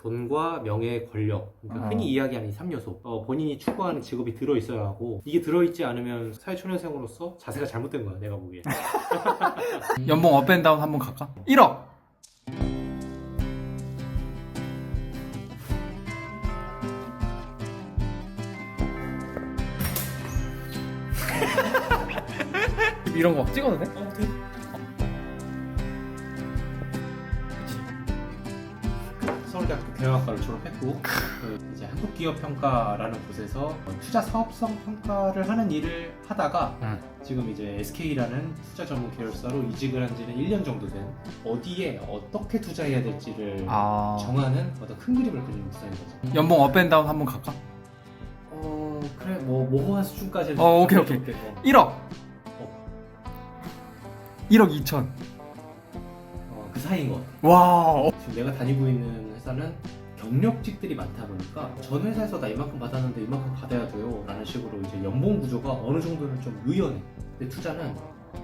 돈과 명예, 권력. 그러니까 어. 흔히 이야기하는 이 3요소. 어, 본인이 추구하는 직업이 들어있어야 하고, 이게 들어있지 않으면 사회초년생으로서 자세가 잘못된 거야, 내가 보기에. 연봉 업앤다운 한번 갈까? 1억! 이런 거 찍어도 돼? 어, 돼. 서울대학교 경영학과를 졸업했고 그 이제 한국기업평가라는 곳에서 투자 사업성 평가를 하는 일을 하다가 응. 지금 이제 SK라는 투자 전문 계열사로 이직을 한 지는 1년 정도 된 어디에 어떻게 투자해야 될지를 아 정하는 어떤 큰 그림을 그리는 부서인 거죠. 연봉 업앤다운 한번 갈까? 어 그래 뭐 모호한 수준까지는 어, 오케이, 오케이. 어, 1억! 1억 2천 어, 그 사이인 것 같아. 와 지금 내가 다니고 있는 회사는 경력직들이 많다 보니까 전 회사에서 나 이만큼 받았는데 이만큼 받아야 돼요 라는 식으로 이제 연봉 구조가 어느 정도는 좀 유연해. 근데 투자는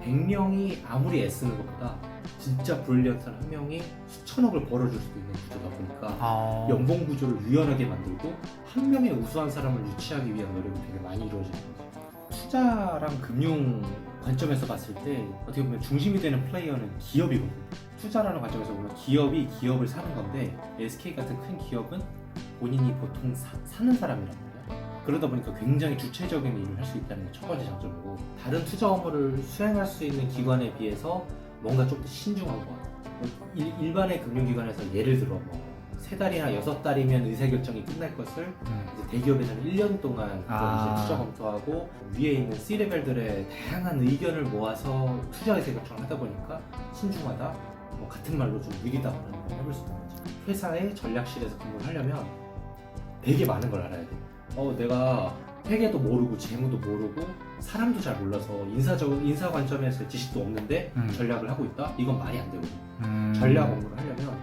100명이 아무리 애쓰는 것보다 진짜 브릴리언트한 한 명이 수천억을 벌어줄 수도 있는 구조다 보니까 아... 연봉 구조를 유연하게 만들고 한 명의 우수한 사람을 유치하기 위한 노력이 되게 많이 이루어지는 거죠. 투자랑 금융 관점에서 봤을 때 어떻게 보면 중심이 되는 플레이어는 기업이거든. 투자라는 관점에서 보면 기업이 기업을 사는 건데 SK 같은 큰 기업은 본인이 보통 사, 는 사람이란 말이야. 그러다 보니까 굉장히 주체적인 일을 할 수 있다는 게 첫 번째 장점이고 다른 투자 업무를 수행할 수 있는 기관에 비해서 뭔가 좀 더 신중한 것 같아. 일, 일반의 금융기관에서 예를 들어 뭐 세 달이나 여섯 달이면 의사 결정이 끝날 것을 음. 이제 대기업에서는 1년 동안 아. 이제 투자 검토하고 위에 있는 C레벨들의 다양한 의견을 모아서 투자 의사 결정을 하다 보니까 신중하다, 뭐 같은 말로 좀 느리다라는 걸 해볼 수 있는 거죠. 회사의 전략실에서 근무를 하려면 되게 많은 걸 알아야 돼. 어, 내가 회계도 모르고 재무도 모르고 사람도 잘 몰라서 인사적 인사 관점에서 지식도 없는데 음. 전략을 하고 있다? 이건 말이 안 되거든. 음... 전략 업무를 하려면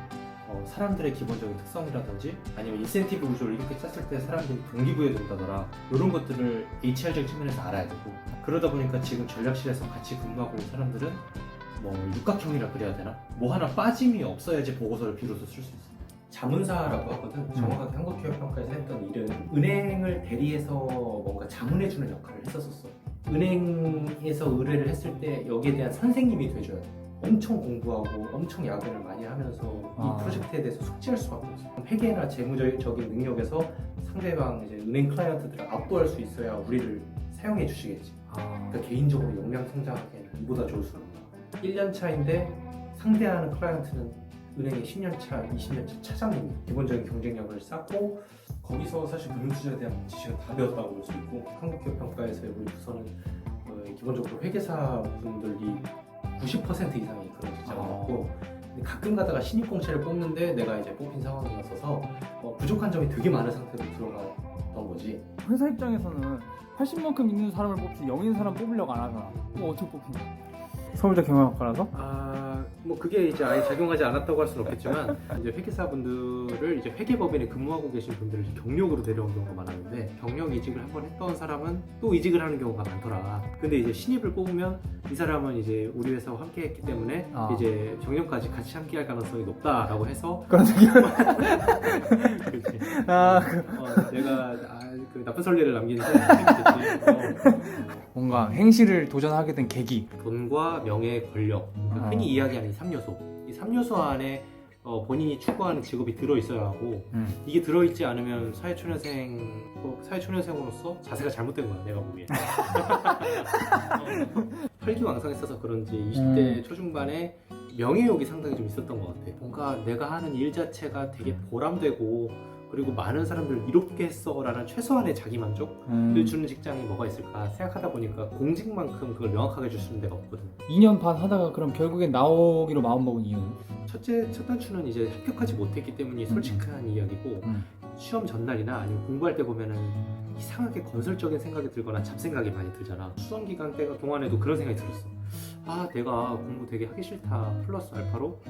어, 사람들의 기본적인 특성이라든지 아니면 인센티브 구조를 이렇게 짰을 때 사람들이 동기부여 된다더라 이런 것들을 HR적 측면에서 알아야 되고 그러다 보니까 지금 전략실에서 같이 근무하고 있는 사람들은 뭐 육각형이라 그래야 되나? 뭐 하나 빠짐이 없어야지 보고서를 비로소 쓸 수 있어요. 자문사라고 하거든. 정확하게 한국기업평가에서 했던 일은 은행을 대리해서 뭔가 자문해주는 역할을 했었었어. 은행에서 의뢰를 했을 때 여기에 대한 선생님이 돼줘야 돼. 엄청 공부하고 엄청 야근을 많이 하면서 아. 이 프로젝트에 대해서 숙지할 수밖에 없어. 회계나 재무적인 능력에서 상대방 이제 은행 클라이언트들을 압도할 수 있어야 우리를 사용해 주시겠지. 아... 그러니까 개인적으로 역량 성장하기에는 이보다 좋을 수가 없다. 1년 차인데 상대하는 클라이언트는 은행의 10년 차, 20년 차 차장님 기본적인 경쟁력을 쌓고 거기서 사실 금융투자에 대한 지식은 다 배웠다고 볼 수 있고 한국기업평가에서의 우리 부서는 어, 기본적으로 회계사 분들이 90% 이상이 그런 직장을 아. 갖고 근데 가끔 가다가 신입 공채를 뽑는데 내가 이제 뽑힌 상황이었어서 어, 부족한 점이 되게 많은 상태로 들어갔던 거지 회사 입장에서는 80만큼 있는 사람을 뽑지 0 있는 사람 뽑으려고 안 하잖아 그럼 어떻게 뽑히냐 서울대 경영학과라서? 아, 뭐 그게 이제 아예 작용하지 않았다고 할 수는 없겠지만 이제 회계사분들을 이제 회계법인에 근무하고 계신 분들을 이제 경력으로 데려온 경우가 많았는데 경력 이직을 한 번 했던 사람은 또 이직을 하는 경우가 많더라. 근데 이제 신입을 뽑으면 이 사람은 이제 우리 회사와 함께 했기 때문에 아. 이제 정년까지 같이 함께 할 가능성이 높다라고 해서 그런 생각 그렇지. 아, 어, 내가 아, 그 나쁜 설례를 남기는 게 됐지. 뭔가 행실을 도전하게 된 계기 돈과 명예, 권력 그러니까 아. 흔히 이야기하는 이 3요소 이 3요소 안에 어, 본인이 추구하는 직업이 들어있어야 하고 음. 이게 들어있지 않으면 사회초년생 어, 사회초년생으로서 자세가 잘못된 거야 내가 보기에 어, 혈기왕성했어서 그런지 20대 음. 초중반에 명예욕이 상당히 좀 있었던 것 같아 뭔가 내가 하는 일 자체가 되게 보람되고 그리고 많은 사람들을 이롭게 했어라는 최소한의 자기 만족 음. 를 주는 직장이 뭐가 있을까 생각하다 보니까 공직만큼 그걸 명확하게 줄 수 있는 데가 없거든. 2년 반 하다가 그럼 결국엔 나오기로 마음먹은 이유는? 첫째 첫 단추는 이제 합격하지 못했기 때문이 솔직한 이야기고 음. 시험 전날이나 아니면 공부할 때 보면은 이상하게 건설적인 생각이 들거나 잡생각이 많이 들잖아. 수험 기간 때가 동안에도 그런 생각이 들었어. 아 내가 공부 되게 하기 싫다 플러스 알파로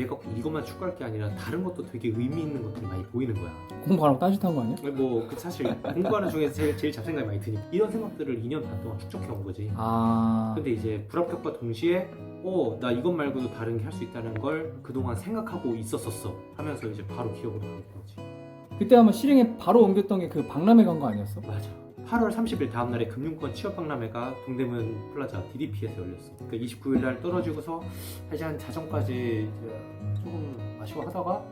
내가 이것만 추구할 게 아니라 다른 것도 되게 의미 있는 것들이 많이 보이는 거야. 공부 안 하고 딴짓한 거 아니야? 뭐 그 사실 공부하는 중에서 제일, 제일 잡생각이 많이 드니까 이런 생각들을 2년 반 동안 축적해 온 거지. 아 근데 이제 불합격과 동시에 어, 나 이것 말고도 다른 게 할 수 있다는 걸 그동안 생각하고 있었었어 하면서 이제 바로 기억으로 가게 된 거지. 그때 아마 실행에 바로 옮겼던 게 그 박람회 간 거 아니었어? 맞아. 8월 30일 다음날에 금융권 취업 박람회가 동대문 플라자 DDP에서 열렸어. 그러니까 29일 날 떨어지고서 사실 한 자정까지 조금 아쉬워하다가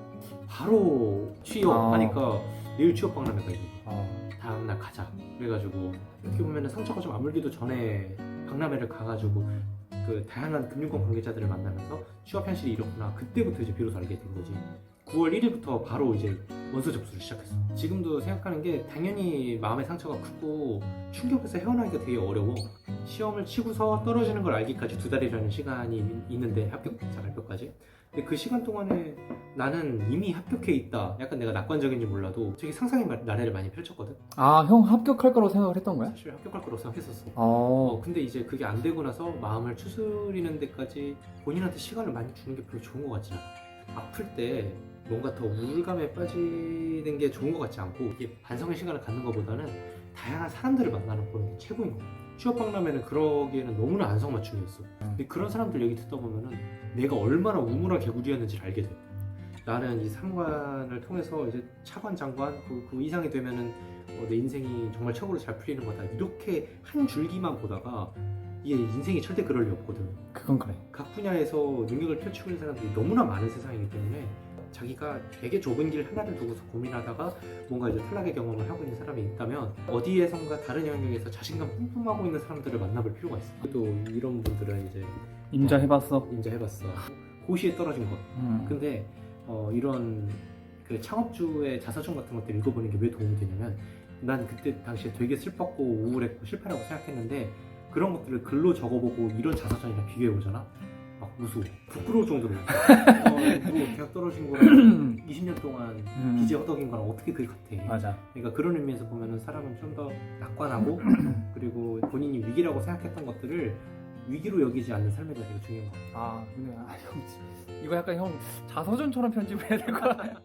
바로 취업하니까 내일 취업 박람회가 있는. 아, 다음날 가자. 그래가지고 어떻게 보면 상처가 좀 아물기도 전에 박람회를 가가지고 그 다양한 금융권 관계자들을 만나면서 취업 현실이 이렇구나. 그때부터 이제 비로소 알게 된 거지. 9월 1일부터 바로 이제 원서 접수를 시작했어. 지금도 생각하는 게 당연히 마음의 상처가 크고 충격에서 헤어나기가 되게 어려워. 시험을 치고서 떨어지는 걸 알기까지 두 달이라는 시간이 있는데 합격자 발표까지. 근데 그 시간 동안에 나는 이미 합격해 있다. 약간 내가 낙관적인지 몰라도 되게 상상의 마- 나래를 많이 펼쳤거든. 아, 형 합격할 거라고 생각을 했던 거야? 사실 합격할 거라고 생각했었어. 어, 어, 근데 이제 그게 안 되고 나서 마음을 추스리는 데까지 본인한테 시간을 많이 주는 게 별로 좋은 것 같지 않아. 아플 때 뭔가 더 우울감에 빠지는 게 좋은 것 같지 않고 이게 반성의 시간을 갖는 것보다는 다양한 사람들을 만나는 보는 게 최고인 거. 취업 박람회는 그러기에는 너무나 안성맞춤이었어. 근데 그런 사람들 얘기 듣다 보면은 내가 얼마나 우물한 개구리였는지를 알게 돼. 나는 이 상관을 통해서 이제 차관 장관 그, 그 이상이 되면은 어, 내 인생이 정말 최고로 잘 풀리는 거다. 이렇게 한 줄기만 보다가 이게 인생이 절대 그럴 리 없거든. 그건 그래. 각 분야에서 능력을 펼치고 있는 사람들이 너무나 많은 세상이기 때문에 자기가 되게 좁은 길 하나를 두고서 고민하다가 뭔가 이제 탈락의 경험을 하고 있는 사람이 있다면 어디에선가 다른 영역에서 자신감 뿜뿜하고 있는 사람들을 만나볼 필요가 있어. 또 이런 분들은 이제 임자 해봤어. 인제 해봤어. 고시에 떨어진 것. 음. 근데 어, 이런 그 창업주의 자서전 같은 것들 읽어보는 게 왜 도움이 되냐면 난 그때 당시에 되게 슬펐고 우울했고 실패라고 생각했는데 그런 것들을 글로 적어보고 이런 자서전이랑 비교해보잖아 막 무서워 부끄러울 정도로 어, 뭐 대학 떨어진 거랑 20년 동안 음. 기재 허덕인 거랑 어떻게 그게 같아 맞아. 그러니까 그런 의미에서 보면은 사람은 좀 더 낙관하고 그리고 본인이 위기라고 생각했던 것들을 위기로 여기지 않는 삶에가 되게 중요한 것 같아 아, 근데 아, 형 이거 약간 형 자서전처럼 편집을 해야 될 것 같아.